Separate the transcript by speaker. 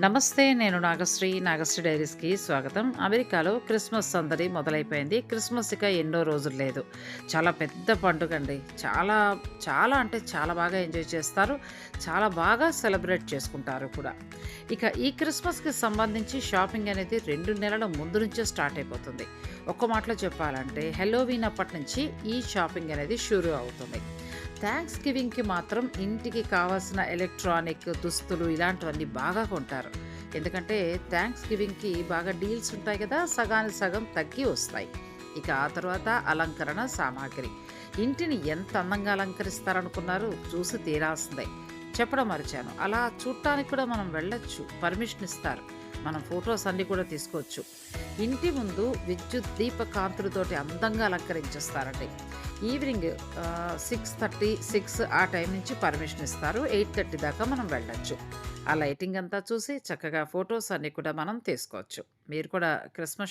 Speaker 1: నమస్తే నేను నాగశ్రీ. నాగశ్రీ డైరీస్కి స్వాగతం. అమెరికాలో క్రిస్మస్ సందడి మొదలైపోయింది. క్రిస్మస్ ఇక ఎన్నో రోజులు లేదు. చాలా పెద్ద పండుగ అండి చాలా చాలా అంటే చాలా బాగా ఎంజాయ్ చేస్తారు. చాలా బాగా సెలబ్రేట్ చేసుకుంటారు కూడా. ఇక ఈ క్రిస్మస్కి సంబంధించి షాపింగ్ అనేది రెండు నెలల ముందు నుంచే స్టార్ట్ అయిపోతుంది. ఒక్క మాటలో చెప్పాలంటే హెలోవీన్ అప్పటి నుంచి ఈ షాపింగ్ అనేది షురూ అవుతుంది. థ్యాంక్స్ గివింగ్కి మాత్రం ఇంటికి కావాల్సిన ఎలక్ట్రానిక్ దుస్తులు ఇలాంటివన్నీ బాగా కొంటారు. ఎందుకంటే థ్యాంక్స్ గివింగ్కి బాగా డీల్స్ ఉంటాయి కదా సగానికి సగం తగ్గి వస్తాయి. ఇక ఆ తర్వాత అలంకరణ సామాగ్రి. ఇంటిని ఎంత అందంగా అలంకరిస్తారనుకున్నారు? చూసి తీరాల్సిందే. చెప్పడం మరిచాను. అలా చూడటానికి కూడా మనం వెళ్ళొచ్చు. పర్మిషన్ ఇస్తారు. మనం ఫొటోస్ అన్నీ కూడా తీసుకోవచ్చు. ఇంటి ముందు విద్యుత్ దీప కాంతులతోటి అందంగా అలంకరించేస్తారండి. ఈవినింగ్ సిక్స్ థర్టీ సిక్స్ ఆ టైం నుంచి పర్మిషన్ ఇస్తారు. ఎయిట్ థర్టీ దాకా మనం వెళ్ళొచ్చు. ఆ లైటింగ్ అంతా చూసి చక్కగా ఫొటోస్ అన్నీ కూడా మనం తీసుకోవచ్చు. మీరు కూడా క్రిస్మస్